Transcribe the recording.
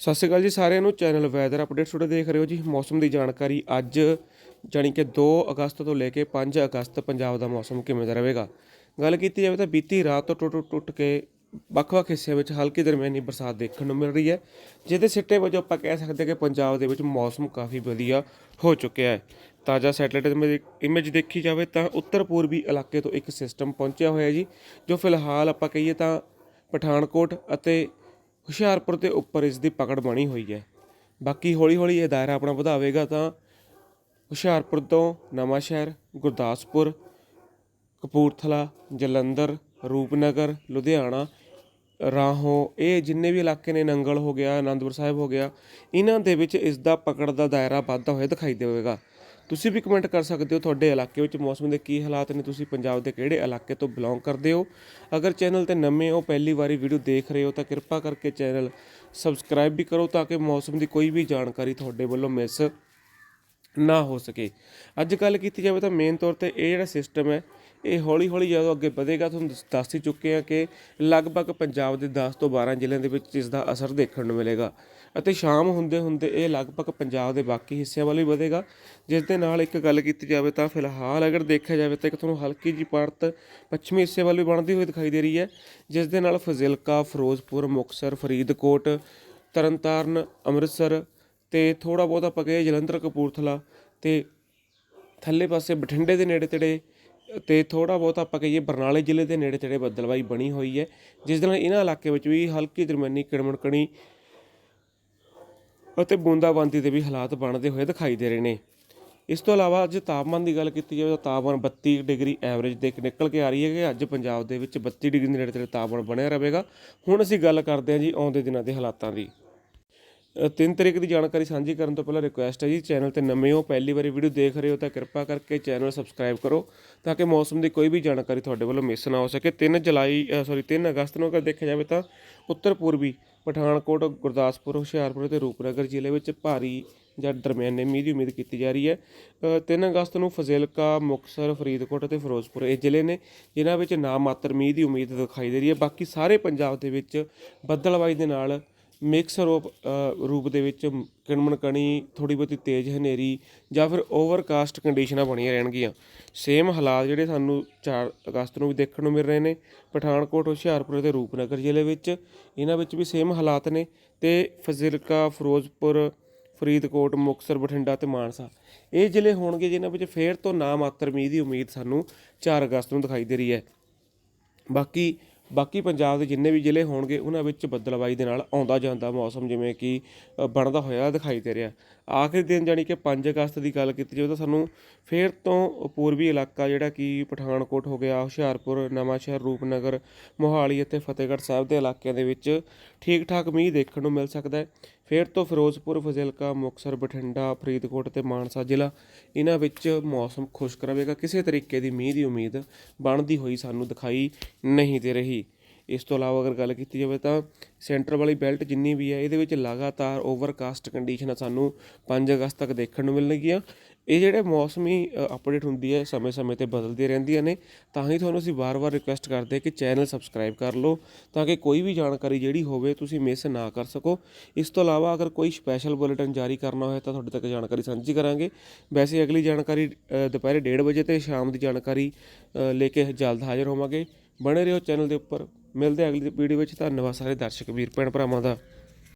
ਸਤਿ ਸ਼੍ਰੀ ਅਕਾਲ ਜੀ ਸਾਰਿਆਂ ਨੂੰ। ਚੈਨਲ ਵੈਦਰ ਅਪਡੇਟਸ ਤੁਹਾਡੇ ਦੇਖ ਰਹੇ ਹੋ ਜੀ। ਮੌਸਮ ਦੀ ਜਾਣਕਾਰੀ ਅੱਜ, ਜਾਣੀ ਕਿ 2 ਅਗਸਤ ਤੋਂ ਲੈ ਕੇ 5 ਅਗਸਤ ਪੰਜਾਬ ਦਾ ਮੌਸਮ ਕਿਵੇਂ ਦਾ ਰਹੇਗਾ। ਗੱਲ ਕੀਤੀ ਜਾਵੇ ਤਾਂ ਬੀਤੀ ਰਾਤ ਤੋਂ ਟੁੱਟ ਟੁੱਟ ਕੇ ਵੱਖ-ਵੱਖ ਹਿੱਸਿਆਂ ਵਿੱਚ ਹਲਕੀ ਦਰਮਿਆਨੀ ਬਰਸਾਤ ਦੇਖਣ ਨੂੰ ਮਿਲ ਰਹੀ ਹੈ, ਜਿਹਦੇ ਸਿੱਟੇ ਵਜੋਂ ਆਪਾਂ ਕਹਿ ਸਕਦੇ ਕਿ ਪੰਜਾਬ ਦੇ ਵਿੱਚ ਮੌਸਮ ਕਾਫੀ ਵਧੀਆ ਹੋ ਚੁੱਕਿਆ ਹੈ। ਤਾਜ਼ਾ ਸੈਟੇਲਾਈਟ ਇਮੇਜ ਦੇਖੀ ਜਾਵੇ ਤਾਂ ਉੱਤਰ ਪੂਰਬੀ ਇਲਾਕੇ ਤੋਂ ਇੱਕ ਸਿਸਟਮ ਪਹੁੰਚਿਆ ਹੋਇਆ ਜੀ, ਜੋ ਫਿਲਹਾਲ ਆਪਾਂ ਕਹੀਏ ਤਾਂ ਪਠਾਨਕੋਟ ਅਤੇ ਹੁਸ਼ਿਆਰਪੁਰ ਦੇ ਉੱਪਰ ਇਸ ਦੀ ਪਕੜ ਬਣੀ ਹੋਈ ਹੈ। ਬਾਕੀ ਹੌਲੀ ਹੌਲੀ ਇਹ ਦਾਇਰਾ ਆਪਣਾ ਵਧਾਵੇਗਾ ਤਾਂ ਹੁਸ਼ਿਆਰਪੁਰ ਤੋਂ ਨਵਾਂ ਸ਼ਹਿਰ ਗੁਰਦਾਸਪੁਰ, ਕਪੂਰਥਲਾ, ਜਲੰਧਰ, ਰੂਪਨਗਰ, ਲੁਧਿਆਣਾ, ਰਾਹੋਂ, ਇਹ ਜਿੰਨੇ ਵੀ ਇਲਾਕੇ ਨੇ, ਨੰਗਲ ਹੋ ਗਿਆ ਆਨੰਦਪੁਰ ਸਾਹਿਬ ਹੋ ਗਿਆ, ਇਹਨਾਂ ਦੇ ਵਿੱਚ ਇਸ ਦਾ ਪਕੜ ਦਾ ਦਾਇਰਾ ਵੱਧਦਾ ਹੋਇਆ ਦਿਖਾਈ ਦੇਵੇਗਾ। ਤੁਸੀਂ ਵੀ ਕਮੈਂਟ ਕਰ ਸਕਦੇ ਹੋ ਤੁਹਾਡੇ ਇਲਾਕੇ ਵਿੱਚ ਮੌਸਮ ਦੇ ਕੀ ਹਾਲਾਤ ਨੇ, ਤੁਸੀਂ ਪੰਜਾਬ ਦੇ ਕਿਹੜੇ ਇਲਾਕੇ ਤੋਂ ਬਿਲੋਂਗ ਕਰਦੇ ਹੋ। ਅਗਰ ਚੈਨਲ ਤੇ ਨਵੇਂ ਹੋ, ਪਹਿਲੀ ਵਾਰੀ ਵੀਡੀਓ ਦੇਖ ਰਹੇ ਹੋ ਤਾਂ ਕਿਰਪਾ ਕਰਕੇ ਚੈਨਲ ਸਬਸਕ੍ਰਾਈਬ ਵੀ ਕਰੋ ਤਾਂ ਕਿ ਮੌਸਮ ਦੀ ਕੋਈ ਵੀ ਜਾਣਕਾਰੀ ਤੁਹਾਡੇ ਵੱਲੋਂ ਮਿਸ ਨਾ ਹੋ ਸਕੇ। ਅੱਜ ਗੱਲ ਕੀਤੀ ਜਾਵੇ ਤਾਂ ਮੇਨ ਤੌਰ ਤੇ ਇਹ ਜਿਹੜਾ ਸਿਸਟਮ ਹੈ ਇਹ ਹੌਲੀ ਹੌਲੀ ਜਦੋਂ ਅੱਗੇ ਵਧੇਗਾ, ਤੁਹਾਨੂੰ ਦੱਸ- ਦੱਸ ਹੀ ਚੁੱਕੇ ਹਾਂ ਕਿ ਲਗਭਗ ਪੰਜਾਬ ਦੇ 10 ਤੋਂ 12 ਜ਼ਿਲ੍ਹਿਆਂ ਦੇ ਵਿੱਚ ਇਸ ਦਾ ਅਸਰ ਦੇਖਣ ਨੂੰ ਮਿਲੇਗਾ। ਅਤੇ ਸ਼ਾਮ ਹੁੰਦੇ ਹੁੰਦੇ ਇਹ ਲਗਭਗ ਪੰਜਾਬ ਦੇ ਬਾਕੀ ਹਿੱਸਿਆਂ ਵੱਲ ਵੀ ਵਧੇਗਾ। ਜਿਸ ਦੇ ਨਾਲ ਇੱਕ ਗੱਲ ਕੀਤੀ ਜਾਵੇ ਤਾਂ ਫਿਲਹਾਲ ਅਗਰ ਦੇਖਿਆ ਜਾਵੇ ਤਾਂ ਇੱਕ ਤੁਹਾਨੂੰ ਹਲਕੀ ਜਿਹੀ ਪਰਤ ਪੱਛਮੀ ਹਿੱਸੇ ਵੱਲ ਵੀ ਬਣਦੀ ਹੋਈ ਦਿਖਾਈ ਦੇ ਰਹੀ ਹੈ। ਜਿਸ ਦੇ ਨਾਲ ਫਜ਼ਿਲਕਾ, ਫਿਰੋਜ਼ਪੁਰ, ਮੁਕਤਸਰ, ਫਰੀਦਕੋਟ, ਤਰਨਤਾਰਨ, ਅੰਮ੍ਰਿਤਸਰ ਤੇ ਥੋੜਾ ਬਹੁਤ ਆਪਾਂ ਕਹੀਏ ਜਲੰਧਰ, ਕਪੂਰਥਲਾ ਤੇ ਥੱਲੇ ਪਾਸੇ ਬਠਿੰਡੇ ਦੇ ਨੇੜੇ ਤੇੜੇ ਅਤੇ ਥੋੜਾ ਬਹੁਤ ਆਪਾਂ ਕਹੀਏ ਬਰਨਾਲੇ ਜ਼ਿਲ੍ਹੇ ਦੇ ਨੇੜੇ ਤੇੜੇ ਬੱਦਲਵਾਈ ਬਣੀ ਹੋਈ ਹੈ, ਜਿਸ ਦੇ ਨਾਲ ਇਹਨਾਂ ਇਲਾਕੇ ਵਿੱਚ ਵੀ ਹਲਕੀ ਦਰਮਿਆਨੀ ਕਿਣਮਣਕਣੀ ਅਤੇ ਬੂੰਦਾਬਾਂਦੀ ਦੇ ਵੀ ਹਾਲਾਤ ਬਣਦੇ ਹੋਏ ਦਿਖਾਈ ਦੇ ਰਹੇ ਨੇ। ਇਸ ਤੋਂ ਇਲਾਵਾ ਅੱਜ ਤਾਪਮਾਨ ਦੀ ਗੱਲ ਕੀਤੀ ਜਾਵੇ ਤਾਂ ਤਾਪਮਾਨ 32 ਡਿਗਰੀ ਐਵਰੇਜ ਦੇ ਨਿਕਲ ਕੇ ਆ ਰਹੀ ਹੈ। ਕਿ ਅੱਜ ਪੰਜਾਬ ਦੇ ਵਿੱਚ 32 ਡਿਗਰੀ ਦੇ ਨੇੜੇ ਤੇੜੇ ਤਾਪਮਾਨ ਬਣਿਆ ਰਹੇਗਾ। ਹੁਣ ਅਸੀਂ ਗੱਲ ਕਰਦੇ ਹਾਂ ਜੀ ਆਉਂਦੇ ਦਿਨਾਂ ਦੇ ਹਾਲਾਤਾਂ ਦੀ। ਤਿੰਨ ਤਰੀਕ ਦੀ ਜਾਣਕਾਰੀ ਸਾਂਝੀ ਕਰਨ ਤੋਂ ਪਹਿਲਾਂ ਰਿਕੁਐਸਟ ਹੈ ਜੀ ਚੈਨਲ ਤੇ ਨਵੇਂ ਹੋ ਪਹਿਲੀ ਵਾਰੀ ਵੀਡੀਓ ਦੇਖ ਰਹੇ ਹੋ ਤਾਂ ਕਿਰਪਾ ਕਰਕੇ ਚੈਨਲ ਸਬਸਕ੍ਰਾਈਬ ਕਰੋ ਤਾਂ ਕਿ ਮੌਸਮ ਦੀ ਕੋਈ ਵੀ ਜਾਣਕਾਰੀ ਤੁਹਾਡੇ ਵੱਲੋਂ ਮਿਸ ਨਾ ਹੋ ਸਕੇ। 3 ਜੁਲਾਈ ਸੌਰੀ 3 ਅਗਸਤ ਨੂੰ ਅਗਰ ਦੇਖਿਆ ਜਾਵੇ ਤਾਂ ਉੱਤਰ ਪੂਰਬੀ ਪਠਾਨਕੋਟ ਗੁਰਦਾਸਪੁਰ ਹੁਸ਼ਿਆਰਪੁਰ ਤੇ ਰੂਪਨਗਰ ਜ਼ਿਲ੍ਹੇ ਵਿੱਚ ਭਾਰੀ ਜਾਂ ਦਰਮਿਆਨੇ ਮੀਂਹ ਦੀ ਉਮੀਦ ਕੀਤੀ ਜਾ ਰਹੀ ਹੈ। ਅ, 3 ਅਗਸਤ ਨੂੰ ਫਜ਼ਿਲਕਾ ਮੁਕਤਸਰ ਫਰੀਦਕੋਟ ਅਤੇ ਫਿਰੋਜ਼ਪੁਰ ਇਹ ਜ਼ਿਲ੍ਹੇ ਨੇ ਜਿਨ੍ਹਾਂ ਵਿੱਚ ਨਾ ਮਾਤਰ ਮੀਂਹ ਦੀ ਉਮੀਦ ਦਿਖਾਈ ਦੇ ਰਹੀ ਹੈ। ਬਾਕੀ ਸਾਰੇ ਪੰਜਾਬ ਦੇ ਵਿੱਚ ਬੱਦਲਵਾਈ ਦੇ ਨਾਲ ਮਿਕਸ ਰੂਪ ਰੂਪ ਦੇ ਵਿੱਚ ਕਿਣਮਣ ਕਣੀ ਥੋੜੀ ਬਹੁਤੀ ਤੇਜ਼ ਹਨੇਰੀ ਜਾਂ ਫਿਰ ਓਵਰਕਾਸਟ ਕੰਡੀਸ਼ਨਾਂ ਬਣੀਆਂ ਰਹਿਣਗੀਆਂ। ਸੇਮ ਹਾਲਾਤ ਜਿਹੜੇ ਸਾਨੂੰ 4 ਅਗਸਤ ਨੂੰ ਵੀ ਦੇਖਣ ਨੂੰ ਮਿਲ ਰਹੇ ਨੇ। ਪਠਾਨਕੋਟ, ਹੁਸ਼ਿਆਰਪੁਰ ਤੇ ਰੂਪਨਗਰ ਜ਼ਿਲ੍ਹੇ ਵਿੱਚ ਇਹਨਾਂ ਵਿੱਚ ਵੀ ਸੇਮ ਹਾਲਾਤ ਨੇ ਤੇ ਫਜ਼ਿਲਕਾ, ਫਿਰੋਜ਼ਪੁਰ, ਫਰੀਦਕੋਟ, ਮੁਕਤਸਰ, ਬਠਿੰਡਾ ਤੇ ਮਾਨਸਾ। ਇਹ ਜ਼ਿਲ੍ਹੇ ਹੋਣਗੇ ਜਿਨ੍ਹਾਂ ਵਿੱਚ ਫੇਰ ਤੋਂ ਨਾ ਮਾਤਰ ਮੀਂਹ ਦੀ ਉਮੀਦ ਸਾਨੂੰ 4 ਅਗਸਤ ਨੂੰ ਦਿਖਾਈ ਦੇ ਰਹੀ ਹੈ। ਬਾਕੀ ਬਾਕੀ ਪੰਜਾਬ ਦੇ ਜਿੰਨੇ ਵੀ ਜ਼ਿਲ੍ਹੇ ਹੋਣਗੇ, ਉਹਨਾਂ ਵਿੱਚ ਬੱਦਲਵਾਈ ਦੇ ਨਾਲ ਆਉਂਦਾ ਜਾਂਦਾ ਮੌਸਮ, ਜਿਵੇਂ ਕਿ ਬਣਦਾ ਹੋਇਆ ਦਿਖਾਈ ਦੇ ਰਿਹਾ। ਆਖਰੀ ਦਿਨ ਜਾਨੀ ਕਿ 5 ਅਗਸਤ ਦੀ ਗੱਲ ਕੀਤੀ ਜਾਵੇ ਤਾਂ ਸਾਨੂੰ ਫੇਰ ਤੋਂ ਪੂਰਬੀ ਇਲਾਕਾ ਜਿਹੜਾ ਕਿ ਪਠਾਨਕੋਟ ਹੋ ਗਿਆ, ਹੁਸ਼ਿਆਰਪੁਰ ਨਵਾਂਸ਼ਹਿਰ ਰੂਪਨਗਰ, ਮੋਹਾਲੀ ਅਤੇ ਫਤਿਹਗੜ੍ਹ ਸਾਹਿਬ ਦੇ ਇਲਾਕਿਆਂ ਦੇ ਵਿੱਚ ਠੀਕ ਠਾਕ ਮੀਂਹ ਦੇਖਣ ਨੂੰ ਮਿਲ ਸਕਦਾ ਹੈ। ਫੇਰ ਤੋਂ ਫਿਰੋਜ਼ਪੁਰ, ਫਜ਼ਿਲਕਾ, ਮੁਕਤਸਰ, ਬਠਿੰਡਾ, ਫਰੀਦਕੋਟ ਤੇ ਮਾਨਸਾ ਜ਼ਿਲ੍ਹਾ ਇਹਨਾਂ ਵਿੱਚ ਮੌਸਮ ਖੁਸ਼ਕ ਰਹੇਗਾ। ਕਿਸੇ ਤਰੀਕੇ ਦੀ ਮੀਂਹ ਦੀ ਉਮੀਦ ਬਣਦੀ ਹੋਈ ਸਾਨੂੰ ਦਿਖਾਈ ਨਹੀਂ ਦੇ ਰਹੀ। ਇਸ ਤੋਂ ਇਲਾਵਾ ਅਗਰ ਗੱਲ ਕੀਤੀ ਜਾਵੇ ਤਾਂ ਸੈਂਟਰ ਵਾਲੀ ਬੈਲਟ ਜਿੰਨੀ ਵੀ ਹੈ, ਇਹਦੇ ਵਿੱਚ ਲਗਾਤਾਰ ਓਵਰਕਾਸਟ ਕੰਡੀਸ਼ਨਾਂ ਸਾਨੂੰ 5 ਅਗਸਤ ਤੱਕ ਦੇਖਣ ਨੂੰ ਮਿਲਣਗੀਆਂ। ਇਹ ਜਿਹੜੇ ਮੌਸਮੀ ਅਪਡੇਟ ਹੁੰਦੀ ਹੈ, ਸਮੇਂ-ਸਮੇਂ ਤੇ ਬਦਲਦੀਆਂ ਰਹਿੰਦੀਆਂ ਨੇ, ਤਾਂ ਹੀ ਤੁਹਾਨੂੰ ਅਸੀਂ ਵਾਰ-ਵਾਰ ਰਿਕੁਐਸਟ ਕਰਦੇ ਹਾਂ ਕਿ ਚੈਨਲ ਸਬਸਕ੍ਰਾਈਬ ਕਰ ਲਓ, ਤਾਂ ਕਿ ਕੋਈ ਵੀ ਜਾਣਕਾਰੀ ਜਿਹੜੀ ਹੋਵੇ ਤੁਸੀਂ ਮਿਸ ਨਾ ਕਰ ਸਕੋ। ਇਸ ਤੋਂ ਇਲਾਵਾ ਅਗਰ ਕੋਈ ਸਪੈਸ਼ਲ ਬੁਲੇਟਿਨ ਜਾਰੀ ਕਰਨਾ ਹੋਵੇ ਤਾਂ ਤੁਹਾਡੇ ਤੱਕ ਜਾਣਕਾਰੀ ਸਾਂਝੀ ਕਰਾਂਗੇ। ਵੈਸੇ ਅਗਲੀ ਜਾਣਕਾਰੀ ਦੁਪਹਿਰੇ 1:30 ਵਜੇ ਤੇ ਸ਼ਾਮ ਦੀ ਜਾਣਕਾਰੀ ਲੈ ਕੇ ਜਲਦ ਹਾਜ਼ਰ ਹੋਵਾਂਗੇ। ਬਣੇ ਰਹੋ ਚੈਨਲ ਦੇ ਉੱਪਰ। ਮਿਲਦੇ ਹਾਂ ਅਗਲੀ ਵੀਡੀਓ ਵਿੱਚ। ਧੰਨਵਾਦ ਸਾਰੇ ਦਰਸ਼ਕ ਵੀਰ ਭੈਣ ਭਰਾਵਾਂ ਦਾ।